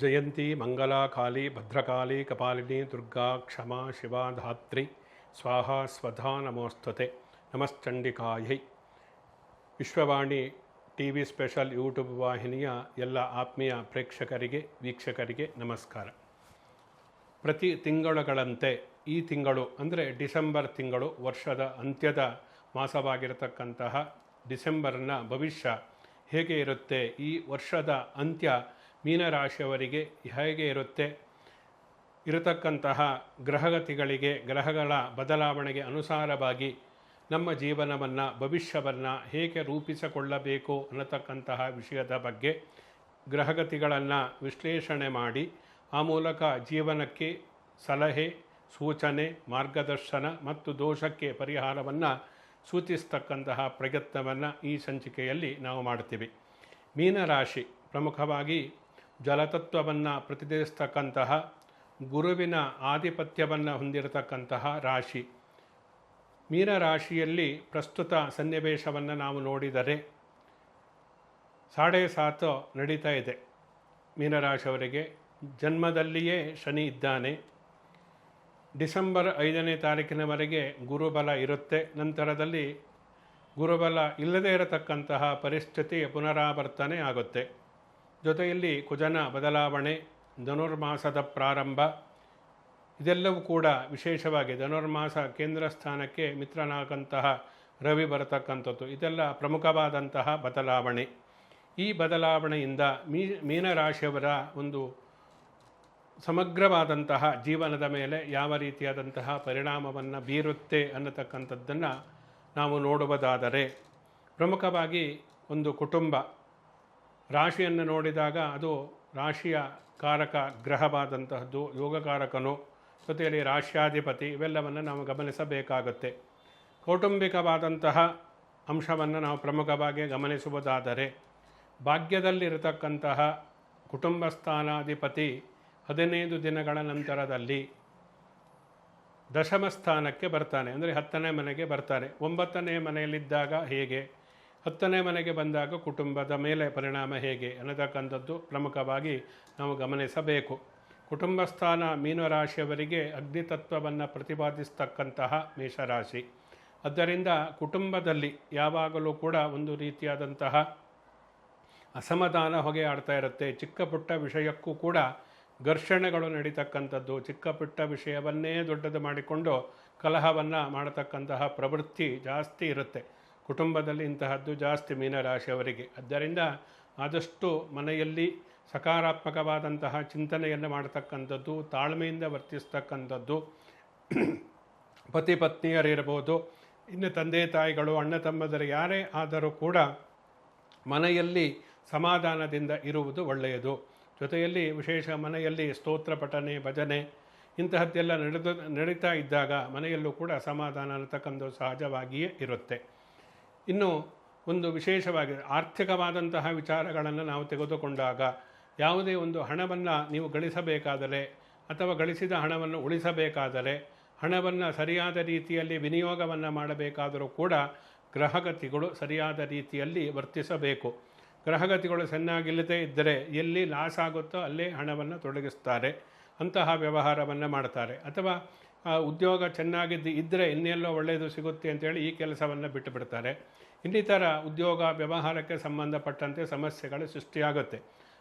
ಜಯಂತಿ, ಮಂಗಲ, ಕಾಳಿ, ಭದ್ರಕಾಳಿ, ಕಪಾಲಿನಿ, ದುರ್ಗಾ, ಕ್ಷಮಾ, ಶಿವ, ಧಾತ್ರಿ, ಸ್ವಾಹಾ, ಸ್ವಧಾ ನಮೋಸ್ತತೆ, ನಮಶ್ಚಂಡಿಕಾಯೈ. Vishwavani T V special YouTube ವಾಹಿನಿಯ ಎಲ್ಲ ಆತ್ಮೀಯ ಪ್ರೇಕ್ಷಕರಿಗೆ, ವೀಕ್ಷಕರಿಗೆ ನಮಸ್ಕಾರ. ಪ್ರತಿ ತಿಂಗಳುಗಳಂತೆ ಈ ತಿಂಗಳು ಅಂದರೆ ಡಿಸೆಂಬರ್ ತಿಂಗಳು ವರ್ಷದ ಅಂತ್ಯದ ಮಾಸವಾಗಿರತಕ್ಕಂತಹ ಡಿಸೆಂಬರ್ನ ಭವಿಷ್ಯ ಹೇಗೆ ಇರುತ್ತೆ? ಈ ವರ್ಷದ ಅಂತ್ಯ ಮೀನರಾಶಿಯವರಿಗೆ ಹೇಗೆ ಇರುತ್ತೆ? ಇರತಕ್ಕಂತಹ ಗ್ರಹಗತಿಗಳಿಗೆ, ಗ್ರಹಗಳ ಬದಲಾವಣೆಗೆ ಅನುಸಾರವಾಗಿ ನಮ್ಮ ಜೀವನವನ್ನು, ಭವಿಷ್ಯವನ್ನು ಹೇಗೆ ರೂಪಿಸಿಕೊಳ್ಳಬೇಕು ಅನ್ನತಕ್ಕಂತಹ ವಿಷಯದ ಬಗ್ಗೆ ಗ್ರಹಗತಿಗಳನ್ನು ವಿಶ್ಲೇಷಣೆ ಮಾಡಿ, ಆ ಮೂಲಕ ಜೀವನಕ್ಕೆ ಸಲಹೆ, ಸೂಚನೆ, ಮಾರ್ಗದರ್ಶನ ಮತ್ತು ದೋಷಕ್ಕೆ ಪರಿಹಾರವನ್ನು ಸೂಚಿಸ್ತಕ್ಕಂತಹ ಪ್ರಯತ್ನವನ್ನು ಈ ಸಂಚಿಕೆಯಲ್ಲಿ ನಾವು ಮಾಡ್ತೀವಿ ಮೀನರಾಶಿ ಪ್ರಮುಖವಾಗಿ ಜಲತತ್ವವನ್ನು ಪ್ರತಿನಿಧಿಸ್ತಕ್ಕಂತಹ ಗುರುವಿನ ಆಧಿಪತ್ಯವನ್ನು ಹೊಂದಿರತಕ್ಕಂತಹ ರಾಶಿ. ಮೀನರಾಶಿಯಲ್ಲಿ ಪ್ರಸ್ತುತ ಸನ್ನಿವೇಶವನ್ನು ನಾವು ನೋಡಿದರೆ ಸಾಡೆ ಸಾತು ನಡೀತಾ ಇದೆ. ಮೀನರಾಶಿಯವರಿಗೆ ಜನ್ಮದಲ್ಲಿಯೇ ಶನಿ ಇದ್ದಾನೆ. ಡಿಸೆಂಬರ್ ಐದನೇ ತಾರೀಕಿನವರೆಗೆ ಗುರುಬಲ ಇರುತ್ತೆ. ನಂತರದಲ್ಲಿ ಗುರುಬಲ ಇಲ್ಲದೇ ಇರತಕ್ಕಂತಹ ಪರಿಸ್ಥಿತಿ ಪುನರಾವರ್ತನೆ ಆಗುತ್ತೆ. ಜೊತೆಯಲ್ಲಿ ಕುಜನ ಬದಲಾವಣೆ, ಧನುರ್ಮಾಸದ ಪ್ರಾರಂಭ, ಇದೆಲ್ಲವೂ ಕೂಡ ವಿಶೇಷವಾಗಿ ಧನುರ್ಮಾಸ ಕೇಂದ್ರ ಸ್ಥಾನಕ್ಕೆ ಮಿತ್ರನಾಗಂತಹ ರವಿ ಬರತಕ್ಕಂಥದ್ದು. ಇದೆಲ್ಲ ಪ್ರಮುಖವಾದಂತಹ ಬದಲಾವಣೆ. ಈ ಬದಲಾವಣೆಯಿಂದ ಮೀ, ಮೀನರಾಶಿಯವರ ಒಂದು ಸಮಗ್ರವಾದಂತಹ ಜೀವನದ ಮೇಲೆ ಯಾವ ರೀತಿಯಾದಂತಹ ಪರಿಣಾಮವನ್ನು ಬೀರುತ್ತೆ ಅನ್ನತಕ್ಕಂಥದ್ದನ್ನು ನಾವು ನೋಡುವುದಾದರೆ ಪ್ರಮುಖವಾಗಿ ಒಂದು ಕುಟುಂಬ. ರಾಶಿಯನ್ನು ನೋಡಿದಾಗ ಅದು ರಾಶಿಯ ಕಾರಕ, ಗ್ರಹವಾದಂತಹದ್ದು, ಯೋಗಕಾರಕನು, ಜೊತೆಯಲ್ಲಿ ರಾಶ್ಯಾಧಿಪತಿ ಇವೆಲ್ಲವನ್ನು ನಾವು ಗಮನಿಸಬೇಕಾಗುತ್ತೆ. ಕೌಟುಂಬಿಕವಾದಂತಹ ಅಂಶವನ್ನು ನಾವು ಪ್ರಮುಖವಾಗಿ ಗಮನಿಸುವುದಾದರೆ ಭಾಗ್ಯದಲ್ಲಿರತಕ್ಕಂತಹ ಕುಟುಂಬ ಸ್ಥಾನಾಧಿಪತಿ ಹದಿನೈದು ದಿನಗಳ ನಂತರದಲ್ಲಿ ದಶಮ ಸ್ಥಾನಕ್ಕೆ ಬರ್ತಾನೆ, ಅಂದರೆ ಹತ್ತನೇ ಮನೆಗೆ ಬರ್ತಾನೆ. ಒಂಬತ್ತನೇ ಮನೆಯಲ್ಲಿದ್ದಾಗ ಹೇಗೆ? ಹತ್ತನೇ ಮನೆಗೆ ಬಂದಾಗ ಕುಟುಂಬದ ಮೇಲೆ ಪರಿಣಾಮ ಹೇಗೆ ಅನ್ನತಕ್ಕಂಥದ್ದು ಪ್ರಮುಖವಾಗಿ ನಾವು ಗಮನಿಸಬೇಕು. ಕುಟುಂಬ ಸ್ಥಾನ ಮೀನರಾಶಿಯವರಿಗೆ ಅಗ್ನಿತತ್ವವನ್ನು ಪ್ರತಿಪಾದಿಸ್ತಕ್ಕಂತಹ ಮೇಷರಾಶಿ. ಆದ್ದರಿಂದ ಕುಟುಂಬದಲ್ಲಿ ಯಾವಾಗಲೂ ಕೂಡ ಒಂದು ರೀತಿಯಾದಂತಹ ಅಸಮಾಧಾನ ಹೊಗೆ ಆಡ್ತಾ ಇರುತ್ತೆ. ಚಿಕ್ಕ ಪುಟ್ಟ ವಿಷಯಕ್ಕೂ ಕೂಡ ಘರ್ಷಣೆಗಳು ನಡೀತಕ್ಕಂಥದ್ದು, ಚಿಕ್ಕ ಪುಟ್ಟ ವಿಷಯವನ್ನೇ ದೊಡ್ಡದು ಮಾಡಿಕೊಂಡು ಕಲಹವನ್ನು ಮಾಡತಕ್ಕಂತಹ ಪ್ರವೃತ್ತಿ ಜಾಸ್ತಿ ಇರುತ್ತೆ. ಕುಟುಂಬದಲ್ಲಿ ಇಂತಹದ್ದು ಜಾಸ್ತಿ ಮೀನರಾಶಿಯವರಿಗೆ. ಆದ್ದರಿಂದ ಆದಷ್ಟು ಮನೆಯಲ್ಲಿ ಸಕಾರಾತ್ಮಕವಾದಂತಹ ಚಿಂತನೆಯನ್ನು ಮಾಡತಕ್ಕಂಥದ್ದು, ತಾಳ್ಮೆಯಿಂದ ವರ್ತಿಸ್ತಕ್ಕಂಥದ್ದು, ಪತಿ ಪತ್ನಿಯರಿರ್ಬೋದು, ಇನ್ನು ತಂದೆ ತಾಯಿಗಳು, ಅಣ್ಣ ತಮ್ಮದರು ಯಾರೇ ಆದರೂ ಕೂಡ ಮನೆಯಲ್ಲಿ ಸಮಾಧಾನದಿಂದ ಇರುವುದು ಒಳ್ಳೆಯದು. ಜೊತೆಯಲ್ಲಿ ವಿಶೇಷ ಮನೆಯಲ್ಲಿ ಸ್ತೋತ್ರ, ಪಠನೆ, ಭಜನೆ ಇಂತಹದ್ದೆಲ್ಲ ನಡೆದು, ನಡೀತಾ ಇದ್ದಾಗ ಮನೆಯಲ್ಲೂ ಕೂಡ ಸಮಾಧಾನ ಅನ್ನತಕ್ಕಂಥ ಸಹಜವಾಗಿಯೇ ಇರುತ್ತೆ. ಇನ್ನು ಒಂದು ವಿಶೇಷವಾಗಿ ಆರ್ಥಿಕವಾದಂತಹ ವಿಚಾರಗಳನ್ನು ನಾವು ತೆಗೆದುಕೊಂಡಾಗ ಯಾವುದೇ ಒಂದು ಹಣವನ್ನು ನೀವು ಗಳಿಸಬೇಕಾದರೆ ಅಥವಾ ಗಳಿಸಿದ ಹಣವನ್ನು ಉಳಿಸಬೇಕಾದರೆ ಹಣವನ್ನು ಸರಿಯಾದ ರೀತಿಯಲ್ಲಿ ವಿನಿಯೋಗವನ್ನು ಮಾಡಬೇಕಾದರೂ ಕೂಡ ಗ್ರಹಗತಿಗಳು ಸರಿಯಾದ ರೀತಿಯಲ್ಲಿ ವರ್ತಿಸಬೇಕು. ಗ್ರಹಗತಿಗಳು ಚೆನ್ನಾಗಿಲ್ಲದೇ ಇದ್ದರೆ ಎಲ್ಲಿ ಲಾಸ್ ಆಗುತ್ತೋ ಅಲ್ಲೇ ಹಣವನ್ನು ತೊಡಗಿಸ್ತಾರೆ. ಅಂತಹ ವ್ಯವಹಾರವನ್ನು ಮಾಡ್ತಾರೆ. ಅಥವಾ ಉದ್ಯೋಗ ಚೆನ್ನಾಗಿದ್ದು ಇದ್ದರೆ ಇನ್ನೆಲ್ಲೋ ಒಳ್ಳೆಯದು ಸಿಗುತ್ತೆ ಅಂತೇಳಿ ಈ ಕೆಲಸವನ್ನು ಬಿಟ್ಟು ಬಿಡ್ತಾರೆ. ಇನ್ನಿತರ ಉದ್ಯೋಗ ವ್ಯವಹಾರಕ್ಕೆ ಸಂಬಂಧಪಟ್ಟಂತೆ ಸಮಸ್ಯೆಗಳು ಸೃಷ್ಟಿಯಾಗುತ್ತೆ.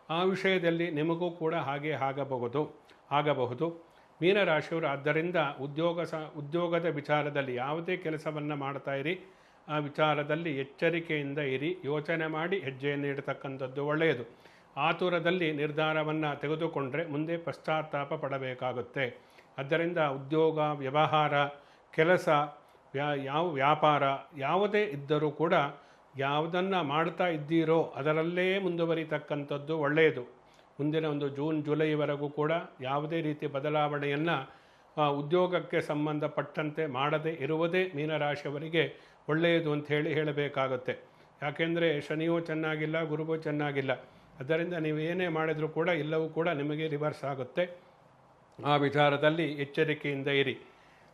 ಆ ವಿಷಯದಲ್ಲಿ ನಿಮಗೂ ಕೂಡ ಹಾಗೆ ಆಗಬಹುದು ಆಗಬಹುದು. ಮೀನರಾಶಿಯವರು, ಆದ್ದರಿಂದ ಉದ್ಯೋಗ ಸ, ಉದ್ಯೋಗದ ವಿಚಾರದಲ್ಲಿ ಯಾವುದೇ ಕೆಲಸವನ್ನು ಇರಿ. ಆ ವಿಚಾರದಲ್ಲಿ ಎಚ್ಚರಿಕೆಯಿಂದ ಇರಿ, ಯೋಚನೆ ಮಾಡಿ ಹೆಜ್ಜೆಯನ್ನು ಇಡತಕ್ಕಂಥದ್ದು ಒಳ್ಳೆಯದು. ಆತುರದಲ್ಲಿ ನಿರ್ಧಾರವನ್ನು ತೆಗೆದುಕೊಂಡರೆ ಮುಂದೆ ಪಶ್ಚಾತ್ತಾಪ ಪಡಬೇಕಾಗುತ್ತೆ. ಆದ್ದರಿಂದ ಉದ್ಯೋಗ, ವ್ಯವಹಾರ, ಕೆಲಸ, ವ್ಯಾ, ಯಾವ ವ್ಯಾಪಾರ, ಯಾವುದೇ ಇದ್ದರೂ ಕೂಡ ಯಾವುದನ್ನು ಮಾಡ್ತಾ ಇದ್ದೀರೋ ಅದರಲ್ಲೇ ಮುಂದುವರಿತಕ್ಕಂಥದ್ದು ಒಳ್ಳೆಯದು. ಮುಂದಿನ ಒಂದು ಜೂನ್, ಜುಲೈವರೆಗೂ ಕೂಡ ಯಾವುದೇ ರೀತಿ ಬದಲಾವಣೆಯನ್ನು ಉದ್ಯೋಗಕ್ಕೆ ಸಂಬಂಧಪಟ್ಟಂತೆ ಮಾಡದೇ ಇರುವುದೇ ಮೀನರಾಶಿಯವರಿಗೆ ಒಳ್ಳೆಯದು ಅಂತ ಹೇಳಿ ಹೇಳಬೇಕಾಗುತ್ತೆ. ಯಾಕೆಂದರೆ ಶನಿಯೂ ಚೆನ್ನಾಗಿಲ್ಲ, ಗುರುವೂ ಚೆನ್ನಾಗಿಲ್ಲ. ಅದರಿಂದ ನೀವು ಏನೇ ಮಾಡಿದರೂ ಕೂಡ ಎಲ್ಲವೂ ಕೂಡ ನಿಮಗೆ ರಿವರ್ಸ್ ಆಗುತ್ತೆ. ಆ ವಿಚಾರದಲ್ಲಿ ಎಚ್ಚರಿಕೆಯಿಂದ ಇರಿ.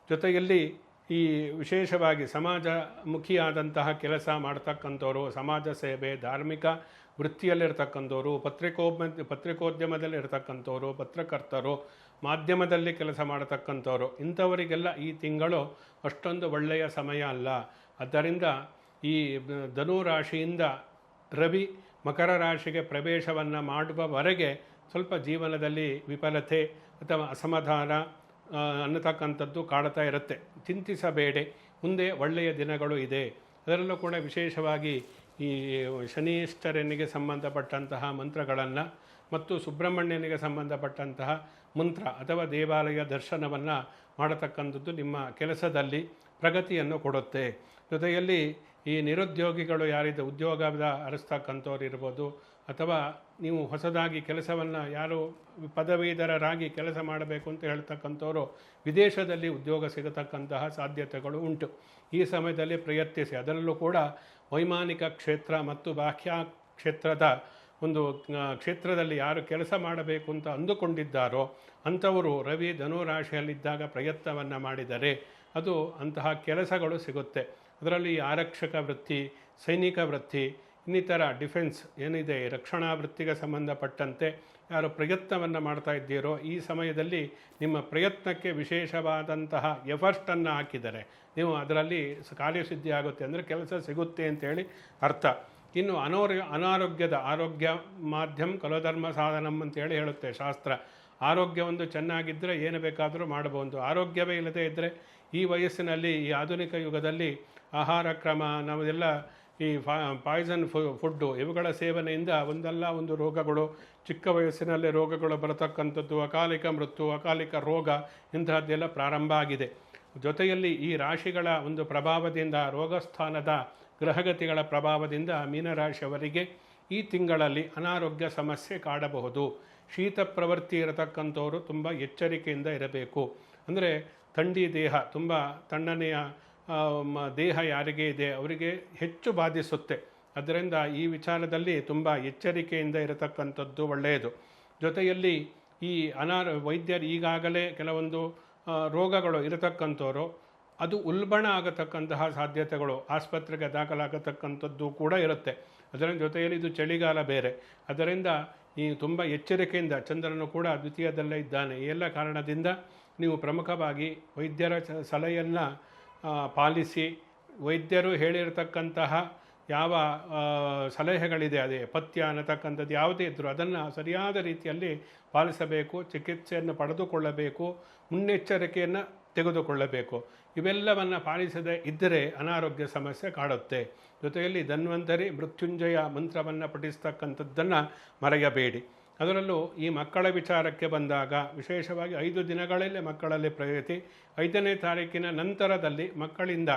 ಜೊತೆಯಲ್ಲಿ ಈ ವಿಶೇಷವಾಗಿ ಸಮಾಜಮುಖಿಯಾದಂತಹ ಕೆಲಸ ಮಾಡ್ತಕ್ಕಂಥವ್ರು, ಸಮಾಜ ಸೇವೆ, ಧಾರ್ಮಿಕ ವೃತ್ತಿಯಲ್ಲಿರ್ತಕ್ಕಂಥವ್ರು, ಪತ್ರಿಕೋದ್ಮ ಪತ್ರಿಕೋದ್ಯಮದಲ್ಲಿ ಇರ್ತಕ್ಕಂಥವ್ರು ಪತ್ರಕರ್ತರು, ಮಾಧ್ಯಮದಲ್ಲಿ ಕೆಲಸ ಮಾಡತಕ್ಕಂಥವ್ರು, ಇಂಥವರಿಗೆಲ್ಲ ಈ ತಿಂಗಳು ಅಷ್ಟೊಂದು ಒಳ್ಳೆಯ ಸಮಯ ಅಲ್ಲ. ಆದ್ದರಿಂದ ಈ ಧನು ರಾಶಿಯಿಂದ ರವಿ ಮಕರ ರಾಶಿಗೆ ಪ್ರವೇಶವನ್ನು ಮಾಡುವವರೆಗೆ ಸ್ವಲ್ಪ ಜೀವನದಲ್ಲಿ ವಿಫಲತೆ ಅಥವಾ ಅಸಮಾಧಾನ ಅನ್ನತಕ್ಕಂಥದ್ದು ಕಾಡ್ತಾ ಇರುತ್ತೆ. ಚಿಂತಿಸಬೇಡಿ. ಮುಂದೆ ಒಳ್ಳೆಯ ದಿನಗಳು ಇದೆ. ಅದರಲ್ಲೂ ಕೂಡ ವಿಶೇಷವಾಗಿ ಈ ಶನೀಶ್ವರನಿಗೆ ಸಂಬಂಧಪಟ್ಟಂತಹ ಮಂತ್ರಗಳನ್ನು ಮತ್ತು ಸುಬ್ರಹ್ಮಣ್ಯನಿಗೆ ಸಂಬಂಧಪಟ್ಟಂತಹ ಮಂತ್ರ ಅಥವಾ ದೇವಾಲಯ ದರ್ಶನವನ್ನು ಮಾಡತಕ್ಕಂಥದ್ದು ನಿಮ್ಮ ಕೆಲಸದಲ್ಲಿ ಪ್ರಗತಿಯನ್ನು ಕೊಡುತ್ತೆ. ಜೊತೆಯಲ್ಲಿ ಈ ನಿರುದ್ಯೋಗಿಗಳು ಯಾರಿದ್ದ ಉದ್ಯೋಗದ ಅರಸ್ತಕ್ಕಂಥವ್ರು ಇರ್ಬೋದು, ಅಥವಾ ನೀವು ಹೊಸದಾಗಿ ಕೆಲಸವನ್ನು ಯಾರು ಪದವೀಧರರಾಗಿ ಕೆಲಸ ಮಾಡಬೇಕು ಅಂತ ಹೇಳ್ತಕ್ಕಂಥವ್ರು ವಿದೇಶದಲ್ಲಿ ಉದ್ಯೋಗ ಸಿಗತಕ್ಕಂತಹ ಸಾಧ್ಯತೆಗಳು ಉಂಟು. ಈ ಸಮಯದಲ್ಲಿ ಪ್ರಯತ್ನಿಸಿ, ಅದರಲ್ಲೂ ಕೂಡ ವೈಮಾನಿಕ ಕ್ಷೇತ್ರ ಮತ್ತು ಬಾಹ್ಯ ಕ್ಷೇತ್ರದ ಒಂದು ಕ್ಷೇತ್ರದಲ್ಲಿ ಯಾರು ಕೆಲಸ ಮಾಡಬೇಕು ಅಂತ ಅಂದುಕೊಂಡಿದ್ದಾರೋ, ಅಂಥವರು ರವಿ ಧನುರಾಶಿಯಲ್ಲಿದ್ದಾಗ ಪ್ರಯತ್ನವನ್ನು ಮಾಡಿದರೆ ಅದು ಅಂತಹ ಕೆಲಸಗಳು ಸಿಗುತ್ತೆ. ಅದರಲ್ಲಿ ಆರಕ್ಷಕ ವೃತ್ತಿ, ಸೈನಿಕ ವೃತ್ತಿ, ಇನ್ನಿತರ ಡಿಫೆನ್ಸ್ ಏನಿದೆ, ರಕ್ಷಣಾ ವೃತ್ತಿಗೆ ಸಂಬಂಧಪಟ್ಟಂತೆ ಯಾರು ಪ್ರಯತ್ನವನ್ನು ಮಾಡ್ತಾ ಇದ್ದೀರೋ, ಈ ಸಮಯದಲ್ಲಿ ನಿಮ್ಮ ಪ್ರಯತ್ನಕ್ಕೆ ವಿಶೇಷವಾದಂತಹ ಎಫರ್ಟನ್ನು ಹಾಕಿದರೆ ನೀವು ಅದರಲ್ಲಿ ಕಾರ್ಯಸಿದ್ಧಿ ಆಗುತ್ತೆ ಅಂದರೆ ಕೆಲಸ ಸಿಗುತ್ತೆ ಅಂತೇಳಿ ಅರ್ಥ. ಇನ್ನು ಅನಾರೋಗ್ಯ ಅನಾರೋಗ್ಯದ ಆರೋಗ್ಯ ಮಾಧ್ಯಮ, ಕಲೋಧರ್ಮ ಸಾಧನಂ ಅಂತೇಳಿ ಹೇಳುತ್ತೆ ಶಾಸ್ತ್ರ. ಆರೋಗ್ಯ ಒಂದು ಚೆನ್ನಾಗಿದ್ದರೆ ಏನು ಬೇಕಾದರೂ ಮಾಡಬಹುದು ಆರೋಗ್ಯವೇ ಇಲ್ಲದೇ ಇದ್ದರೆ ಈ ವಯಸ್ಸಿನಲ್ಲಿ, ಈ ಆಧುನಿಕ ಯುಗದಲ್ಲಿ ಆಹಾರ ಕ್ರಮ ನಾವೆಲ್ಲ ಈ ಪಾಯ್ಸನ್ ಫು ಫುಡ್ಡು ಇವುಗಳ ಸೇವನೆಯಿಂದ ಒಂದಲ್ಲ ಒಂದು ರೋಗಗಳು, ಚಿಕ್ಕ ವಯಸ್ಸಿನಲ್ಲೇ ರೋಗಗಳು ಬರತಕ್ಕಂಥದ್ದು, ಅಕಾಲಿಕ ಮೃತ್ಯು, ಅಕಾಲಿಕ ರೋಗ ಇಂತಹದ್ದೆಲ್ಲ ಪ್ರಾರಂಭ ಆಗಿದೆ. ಜೊತೆಯಲ್ಲಿ ಈ ರಾಶಿಗಳ ಒಂದು ಪ್ರಭಾವದಿಂದ, ರೋಗಸ್ಥಾನದ ಗ್ರಹಗತಿಗಳ ಪ್ರಭಾವದಿಂದ ಮೀನರಾಶಿಯವರಿಗೆ ಈ ತಿಂಗಳಲ್ಲಿ ಅನಾರೋಗ್ಯ ಸಮಸ್ಯೆ ಕಾಡಬಹುದು. ಶೀತ ಪ್ರವೃತ್ತಿ ಇರತಕ್ಕಂಥವರು ತುಂಬ ಎಚ್ಚರಿಕೆಯಿಂದ ಇರಬೇಕು. ಅಂದರೆ ಥಂಡಿ ದೇಹ, ತುಂಬ ತಣ್ಣನೆಯ ದೇಹ ಯಾರಿಗೆ ಇದೆ ಅವರಿಗೆ ಹೆಚ್ಚು ಬಾಧಿಸುತ್ತೆ. ಅದರಿಂದ ಈ ವಿಚಾರದಲ್ಲಿ ತುಂಬ ಎಚ್ಚರಿಕೆಯಿಂದ ಇರತಕ್ಕಂಥದ್ದು ಒಳ್ಳೆಯದು. ಜೊತೆಯಲ್ಲಿ ಈ ಅನಾರ, ವೈದ್ಯರು ಈಗಾಗಲೇ ಕೆಲವೊಂದು ರೋಗಗಳು ಇರತಕ್ಕಂಥವ್ರು, ಅದು ಉಲ್ಬಣ ಆಗತಕ್ಕಂತಹ ಸಾಧ್ಯತೆಗಳು, ಆಸ್ಪತ್ರೆಗೆ ದಾಖಲಾಗತಕ್ಕಂಥದ್ದು ಕೂಡ ಇರುತ್ತೆ. ಅದರ ಜೊತೆಯಲ್ಲಿ ಇದು ಚಳಿಗಾಲ ಬೇರೆ. ಅದರಿಂದ ಈ ತುಂಬ ಎಚ್ಚರಿಕೆಯಿಂದ, ಚಂದ್ರನು ಕೂಡ ದ್ವಿತೀಯದಲ್ಲೇ ಇದ್ದಾನೆ. ಈ ಎಲ್ಲ ಕಾರಣದಿಂದ ನೀವು ಪ್ರಮುಖವಾಗಿ ವೈದ್ಯರ ಸಲಹೆಯನ್ನು ಪಾಲಿಸಿ ವೈದ್ಯರು ಹೇಳಿರತಕ್ಕಂತಹ ಯಾವ ಸಲಹೆಗಳಿದೆ, ಅದೇ ಪಥ್ಯ ಅನ್ನತಕ್ಕಂಥದ್ದು ಯಾವುದೇ ಇದ್ದರೂ ಅದನ್ನು ಸರಿಯಾದ ರೀತಿಯಲ್ಲಿ ಪಾಲಿಸಬೇಕು, ಚಿಕಿತ್ಸೆಯನ್ನು ಪಡೆದುಕೊಳ್ಳಬೇಕು, ಮುನ್ನೆಚ್ಚರಿಕೆಯನ್ನು ತೆಗೆದುಕೊಳ್ಳಬೇಕು. ಇವೆಲ್ಲವನ್ನು ಪಾಲಿಸದೇ ಇದ್ದರೆ ಅನಾರೋಗ್ಯ ಸಮಸ್ಯೆ ಕಾಡುತ್ತೆ. ಜೊತೆಯಲ್ಲಿ ಧನ್ವಂತರಿ ಮೃತ್ಯುಂಜಯ ಮಂತ್ರವನ್ನು ಪಠಿಸ್ತಕ್ಕಂಥದ್ದನ್ನು ಮರೆಯಬೇಡಿ. ಅದರಲ್ಲೂ ಈ ಮಕ್ಕಳ ವಿಚಾರಕ್ಕೆ ಬಂದಾಗ ವಿಶೇಷವಾಗಿ ಐದು ದಿನಗಳಲ್ಲೇ ಮಕ್ಕಳಲ್ಲಿ ಪ್ರಗತಿ, ಐದನೇ ತಾರೀಕಿನ ನಂತರದಲ್ಲಿ ಮಕ್ಕಳಿಂದ.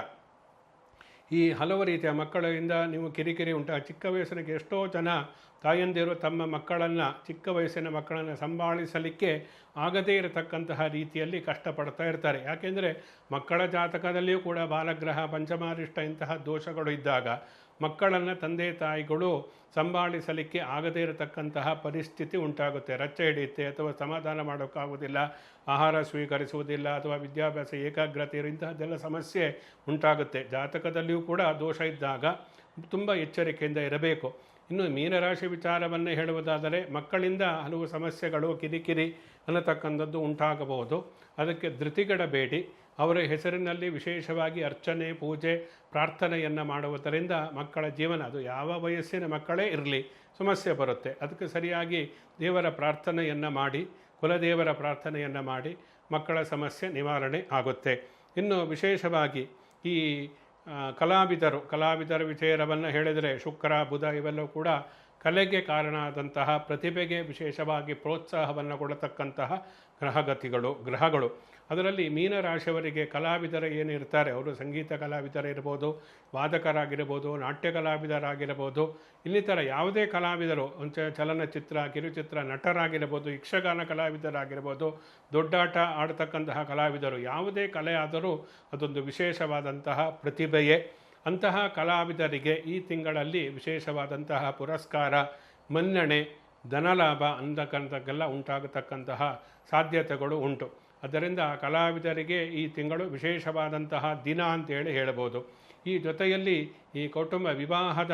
ಈ ಹಲವು ರೀತಿಯ ಮಕ್ಕಳಿಂದ ನೀವು ಕಿರಿಕಿರಿ ಉಂಟು. ಚಿಕ್ಕ ವಯಸ್ಸಿನಕ್ಕೆ ಎಷ್ಟೋ ಜನ ತಾಯಂದಿರು ತಮ್ಮ ಮಕ್ಕಳನ್ನು, ಚಿಕ್ಕ ವಯಸ್ಸಿನ ಮಕ್ಕಳನ್ನು ಸಂಭಾಳಿಸಲಿಕ್ಕೆ ಆಗದೇ ಇರತಕ್ಕಂತಹ ರೀತಿಯಲ್ಲಿ ಕಷ್ಟಪಡ್ತಾ ಇರ್ತಾರೆ. ಯಾಕೆಂದರೆ ಮಕ್ಕಳ ಜಾತಕದಲ್ಲಿಯೂ ಕೂಡ ಬಾಲಗ್ರಹ, ಪಂಚಮಾರಿಷ್ಟ ಇಂತಹ ದೋಷಗಳು ಇದ್ದಾಗ ಮಕ್ಕಳನ್ನು ತಂದೆ, ತಾಯಿಗಳು ಸಂಭಾಳಿಸಲಿಕ್ಕೆ ಆಗದೇ ಇರತಕ್ಕಂತಹ ಪರಿಸ್ಥಿತಿ ಉಂಟಾಗುತ್ತೆ. ರಚ್ಚೆ ಹಿಡಿಯುತ್ತೆ ಅಥವಾ ಸಮಾಧಾನ ಮಾಡೋಕ್ಕಾಗುವುದಿಲ್ಲ, ಆಹಾರ ಸ್ವೀಕರಿಸುವುದಿಲ್ಲ ಅಥವಾ ವಿದ್ಯಾಭ್ಯಾಸ ಏಕಾಗ್ರತೆ ಇಂತಹದ್ದೆಲ್ಲ ಸಮಸ್ಯೆ ಉಂಟಾಗುತ್ತೆ. ಜಾತಕದಲ್ಲಿಯೂ ಕೂಡ ದೋಷ ಇದ್ದಾಗ ತುಂಬ ಎಚ್ಚರಿಕೆಯಿಂದ ಇರಬೇಕು. ಇನ್ನು ಮೀನರಾಶಿ ವಿಚಾರವನ್ನೇ ಹೇಳುವುದಾದರೆ ಮಕ್ಕಳಿಂದ ಹಲವು ಸಮಸ್ಯೆಗಳು, ಕಿರಿಕಿರಿ ಅನ್ನತಕ್ಕಂಥದ್ದು ಉಂಟಾಗಬಹುದು. ಅದಕ್ಕೆ ಧೃತಿಗಡಬೇಡಿ ಅವರ ಹೆಸರಿನಲ್ಲಿ ವಿಶೇಷವಾಗಿ ಅರ್ಚನೆ, ಪೂಜೆ, ಪ್ರಾರ್ಥನೆಯನ್ನು ಮಾಡುವುದರಿಂದ ಮಕ್ಕಳ ಜೀವನ, ಅದು ಯಾವ ವಯಸ್ಸಿನ ಮಕ್ಕಳೇ ಇರಲಿ, ಸಮಸ್ಯೆ ಬರುತ್ತೆ. ಅದಕ್ಕೆ ಸರಿಯಾಗಿ ದೇವರ ಪ್ರಾರ್ಥನೆಯನ್ನು ಮಾಡಿ, ಕುಲದೇವರ ಪ್ರಾರ್ಥನೆಯನ್ನು ಮಾಡಿ ಮಕ್ಕಳ ಸಮಸ್ಯೆ ನಿವಾರಣೆ ಆಗುತ್ತೆ. ಇನ್ನು ವಿಶೇಷವಾಗಿ ಈ ಕಲಾವಿದರು, ಕಲಾವಿದರ ವಿಚಾರವನ್ನು ಹೇಳಿದರೆ ಶುಕ್ರ, ಬುಧ ಇವೆಲ್ಲವೂ ಕೂಡ ಕಲೆಗೆ ಕಾರಣ ಆದಂತಹ ಪ್ರತಿಭೆಗೆ ವಿಶೇಷವಾಗಿ ಪ್ರೋತ್ಸಾಹವನ್ನು ಕೊಡತಕ್ಕಂತಹ ಗ್ರಹಗತಿಗಳು, ಗ್ರಹಗಳು. ಅದರಲ್ಲಿ ಮೀನರಾಶಿಯವರಿಗೆ ಕಲಾವಿದರು ಏನಿರ್ತಾರೆ ಅವರು ಸಂಗೀತ ಕಲಾವಿದರಿರ್ಬೋದು ವಾದಕರಾಗಿರ್ಬೋದು, ನಾಟ್ಯ ಕಲಾವಿದರಾಗಿರ್ಬೋದು, ಇನ್ನಿತರ ಯಾವುದೇ ಕಲಾವಿದರು ಚಲನಚಿತ್ರ, ಕಿರುಚಿತ್ರ ನಟರಾಗಿರ್ಬೋದು, ಯಕ್ಷಗಾನ ಕಲಾವಿದರಾಗಿರ್ಬೋದು, ದೊಡ್ಡಾಟ ಆಡ್ತಕ್ಕಂತಹ ಕಲಾವಿದರು, ಯಾವುದೇ ಕಲೆ ಆದರೂ ಅದೊಂದು ವಿಶೇಷವಾದಂತಹ ಪ್ರತಿಭೆಯೇ. ಅಂತಹ ಕಲಾವಿದರಿಗೆ ಈ ತಿಂಗಳಲ್ಲಿ ವಿಶೇಷವಾದಂತಹ ಪುರಸ್ಕಾರ, ಮನ್ನಣೆ ಧನಲಾಭ ಅಂತಕ್ಕಂಥಕ್ಕೆಲ್ಲ ಉಂಟಾಗತಕ್ಕಂತಹ ಸಾಧ್ಯತೆಗಳು ಉಂಟು. ಅದರಿಂದ ಕಲಾವಿದರಿಗೆ ಈ ತಿಂಗಳು ವಿಶೇಷವಾದಂತಹ ದಿನ ಅಂತೇಳಿ ಹೇಳಬಹುದು. ಈ ಜೊತೆಯಲ್ಲಿ ಈ ಕೌಟುಂಬ ವಿವಾಹದ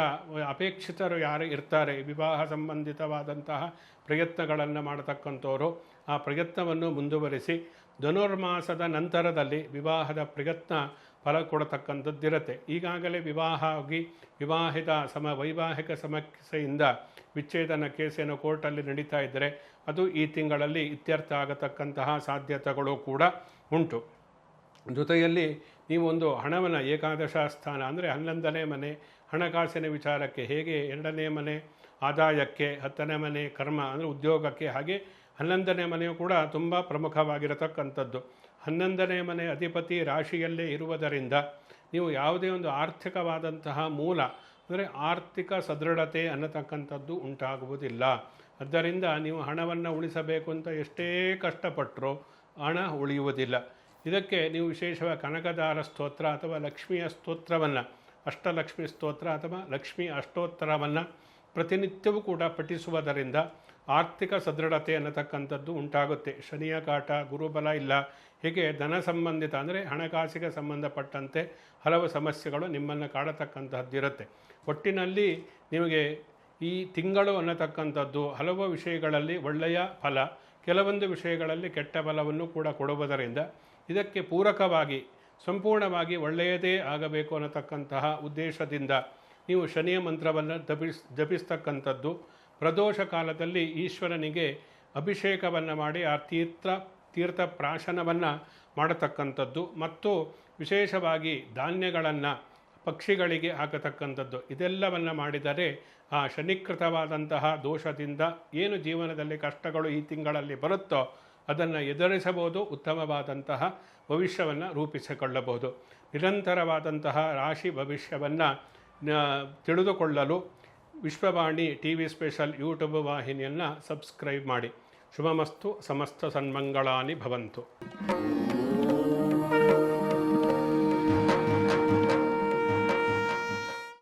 ಅಪೇಕ್ಷಿತರು ಯಾರು ಇರ್ತಾರೆ, ವಿವಾಹ ಸಂಬಂಧಿತವಾದಂತಹ ಪ್ರಯತ್ನಗಳನ್ನು ಮಾಡತಕ್ಕಂಥವರು, ಆ ಪ್ರಯತ್ನವನ್ನು ಮುಂದುವರಿಸಿ ಧನುರ್ಮಾಸದ ನಂತರದಲ್ಲಿ ವಿವಾಹದ ಪ್ರಯತ್ನ ಫಲ ಕೊಡತಕ್ಕಂಥದ್ದಿರುತ್ತೆ. ಈಗಾಗಲೇ ವಿವಾಹ ಆಗಿ ವಿವಾಹಿತ ಸಮ ವೈವಾಹಿಕ ಸಮಸ್ಯೆಯಿಂದ ವಿಚ್ಛೇದನ ಕೇಸೇನು ಕೋರ್ಟಲ್ಲಿ ನಡೀತಾ ಇದ್ದರೆ ಅದು ಈ ತಿಂಗಳಲ್ಲಿ ಇತ್ಯರ್ಥ ಆಗತಕ್ಕಂತಹ ಸಾಧ್ಯತೆಗಳು ಕೂಡ ಉಂಟು. ಜೊತೆಯಲ್ಲಿ ನೀವೊಂದು ಹಣವನ್ನು ಏಕಾದಶ ಸ್ಥಾನ ಅಂದರೆ ಹನ್ನೊಂದನೇ ಮನೆ, ಹಣಕಾಸಿನ ವಿಚಾರಕ್ಕೆ ಹೇಗೆ ಎರಡನೇ ಮನೆ, ಆದಾಯಕ್ಕೆ ಹತ್ತನೇ ಮನೆ, ಕರ್ಮ ಅಂದರೆ ಉದ್ಯೋಗಕ್ಕೆ ಹಾಗೆ ಹನ್ನೊಂದನೇ ಮನೆಯು ಕೂಡ ತುಂಬ ಪ್ರಮುಖವಾಗಿರತಕ್ಕಂಥದ್ದು. ಹನ್ನೊಂದನೇ ಮನೆ ಅಧಿಪತಿ ರಾಶಿಯಲ್ಲೇ ಇರುವುದರಿಂದ ನೀವು ಯಾವುದೇ ಒಂದು ಆರ್ಥಿಕವಾದಂತಹ ಮೂಲ, ಅಂದರೆ ಆರ್ಥಿಕ ಸದೃಢತೆ ಅನ್ನತಕ್ಕಂಥದ್ದು ಉಂಟಾಗುವುದಿಲ್ಲ. ಆದ್ದರಿಂದ ನೀವು ಹಣವನ್ನು ಉಳಿಸಬೇಕು ಅಂತ ಎಷ್ಟೇ ಕಷ್ಟಪಟ್ಟರೂ ಹಣ ಉಳಿಯುವುದಿಲ್ಲ. ಇದಕ್ಕೆ ನೀವು ವಿಶೇಷವಾಗಿ ಕನಕದಾರ ಸ್ತೋತ್ರ ಅಥವಾ ಲಕ್ಷ್ಮಿಯ ಸ್ತೋತ್ರವನ್ನು, ಅಷ್ಟಲಕ್ಷ್ಮಿ ಸ್ತೋತ್ರ ಅಥವಾ ಲಕ್ಷ್ಮಿ ಅಷ್ಟೋತ್ತರವನ್ನು ಪ್ರತಿನಿತ್ಯವೂ ಕೂಡ ಪಠಿಸುವುದರಿಂದ ಆರ್ಥಿಕ ಸದೃಢತೆ ಅನ್ನತಕ್ಕಂಥದ್ದು ಉಂಟಾಗುತ್ತೆ. ಶನಿಯ ಕಾಟ, ಗುರುಬಲ ಇಲ್ಲ. ಹೀಗೆ ಧನ ಸಂಬಂಧಿತ ಅಂದರೆ ಹಣಕಾಸಿಗೆ ಸಂಬಂಧಪಟ್ಟಂತೆ ಹಲವು ಸಮಸ್ಯೆಗಳು ನಿಮ್ಮನ್ನು ಕಾಡತಕ್ಕಂತಹದ್ದಿರುತ್ತೆ. ಒಟ್ಟಿನಲ್ಲಿ ನಿಮಗೆ ಈ ತಿಂಗಳು ಅನ್ನತಕ್ಕಂಥದ್ದು ಹಲವು ವಿಷಯಗಳಲ್ಲಿ ಒಳ್ಳೆಯ ಫಲ, ಕೆಲವೊಂದು ವಿಷಯಗಳಲ್ಲಿ ಕೆಟ್ಟ ಫಲವನ್ನು ಕೂಡ ಕೊಡುವುದರಿಂದ ಇದಕ್ಕೆ ಪೂರಕವಾಗಿ, ಸಂಪೂರ್ಣವಾಗಿ ಒಳ್ಳೆಯದೇ ಆಗಬೇಕು ಅನ್ನತಕ್ಕಂತಹ ಉದ್ದೇಶದಿಂದ ನೀವು ಶನಿಯ ಮಂತ್ರವನ್ನು ಜಪಿಸ್, ಜಪಿಸ್ತಕ್ಕಂಥದ್ದು ಪ್ರದೋಷ ಕಾಲದಲ್ಲಿ ಈಶ್ವರನಿಗೆ ಅಭಿಷೇಕವನ್ನು ಮಾಡಿ ಆ ತೀರ್ಥ ತೀರ್ಥ ಪ್ರಾಶನವನ್ನು ಮಾಡತಕ್ಕಂಥದ್ದು ಮತ್ತು ವಿಶೇಷವಾಗಿ ಧಾನ್ಯಗಳನ್ನು ಪಕ್ಷಿಗಳಿಗೆ ಹಾಕತಕ್ಕಂಥದ್ದು. ಇದೆಲ್ಲವನ್ನು ಮಾಡಿದರೆ ಆ ಶನಿಕೃತವಾದಂತಹ ದೋಷದಿಂದ ಏನು ಜೀವನದಲ್ಲಿ ಕಷ್ಟಗಳು ಈ ತಿಂಗಳಲ್ಲಿ ಬರುತ್ತೋ ಅದನ್ನು ಎದುರಿಸಬಹುದು, ಉತ್ತಮವಾದಂತಹ ಭವಿಷ್ಯವನ್ನು ರೂಪಿಸಿಕೊಳ್ಳಬಹುದು. ನಿರಂತರವಾದಂತಹ ರಾಶಿ ಭವಿಷ್ಯವನ್ನು ತಿಳಿದುಕೊಳ್ಳಲು Vishwavani T V special YouTube ವಾಹಿನಿಯನ್ನು subscribe ಮಾಡಿ. ಶುಭಮಸ್ತು ಸಮಸ್ತ ಸನ್ಮಂಗಳಾನಿ ಭವಂತು.